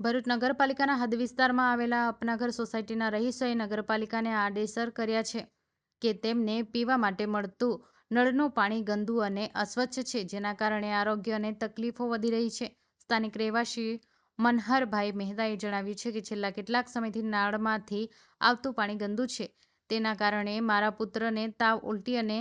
ભરૂચ નગરપાલિકાના હદ વિસ્તારમાં આવેલા અપનાઘર સોસાયટીના રહીશોએ નગરપાલિકાને આડેસર કર્યા છે કે તેમને પીવા માટે મળતું નળનું પાણી ગંદુ અને અસ્વચ્છ છે, જેના કારણે આરોગ્ય અને તકલીફો વધી રહી છે. સ્થાનિક રહેવાસી મનહરભાઈ મહેતાએ જણાવ્યું છે કે છેલ્લા કેટલાક સમયથી નાળમાંથી આવતું પાણી ગંદુ છે. તેના કારણે મારા પુત્રને તાવ ઉલટી અને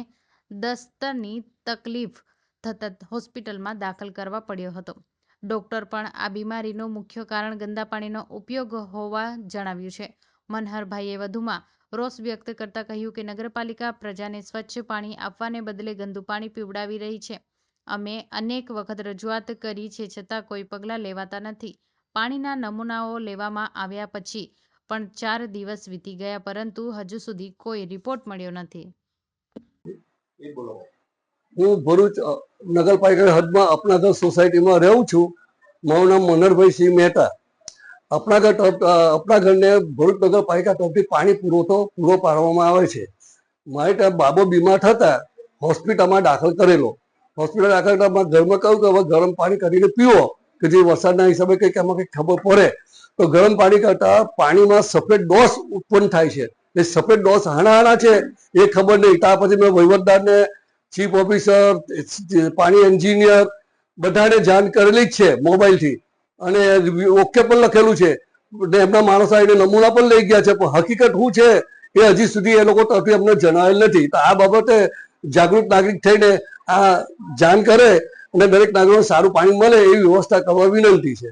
દસ્તની તકલીફ થતાં હોસ્પિટલમાં દાખલ કરવા પડ્યો હતો. ડોક્ટર પણ આ બીમારીનું મુખ્ય કારણ ગંદા પાણીનો ઉપયોગ હોવા જણાવ્યું છે. મનહરભાઈએ વધુમાં રોષ વ્યક્ત કરતા કહ્યું કે નગરપાલિકા પ્રજાને સ્વચ્છ પાણી આપવાને બદલે ગંદુ પાણી પીવડાવી રહી છે. અમે અનેક વખત રજૂઆત કરી છે, છતાં કોઈ પગલાં લેવાતા નથી. પાણીના નમૂનાઓ લેવામાં આવ્યા પછી પણ ચાર દિવસ વીતી ગયા, પરંતુ હજુ સુધી કોઈ રિપોર્ટ મળ્યો નથી. હું ભરૂચ નગરપાલિકા હદમાં અપનાગર સોસાયટીમાં રહું છું. મારું નામ મનોહરભાઈ સિંહ મહેતા અપનાગર તરફ અ, અપનાગરને ભરૂચ નગરપાલિકા તરફથી પાણી પુરવઠો પૂરો પાડવામાં આવે છે. મારે ત્યાં બાબો બીમાર થતા હોસ્પિટલમાં દાખલ કરેલો. હોસ્પિટલ દાખલ કરતા ઘરમાં કહ્યું કે હવે ગરમ પાણી કરીને પીવો કે જે વરસાદના હિસાબે કંઈક એમાં કંઈક ખબર પડે. તો ગરમ પાણી કરતાં પાણીમાં સફેદ ડોસ ઉત્પન્ન થાય છે. એ સફેદ ડોસ હાણા હાણા છે એ ખબર નહીં. ત્યાં પછી મેં વહીવટદારને ચીફ ઓફિસર પાણી એન્જિનિયર બધાને જાણ કરેલી જ છે મોબાઈલથી. અને ઓકે પણ લખેલું છે. એમના માણસો આવીને નમૂના પણ લઈ ગયા છે. પણ હકીકત શું છે? એ હજી સુધી એ લોકો તરફથી અમને જણાવેલ નથી. તો આ બાબતે જાગૃત નાગરિક થઈને આ જાણ કરે અને દરેક નાગરિકોને સારું પાણી મળે એવી વ્યવસ્થા કરવા વિનંતી છે.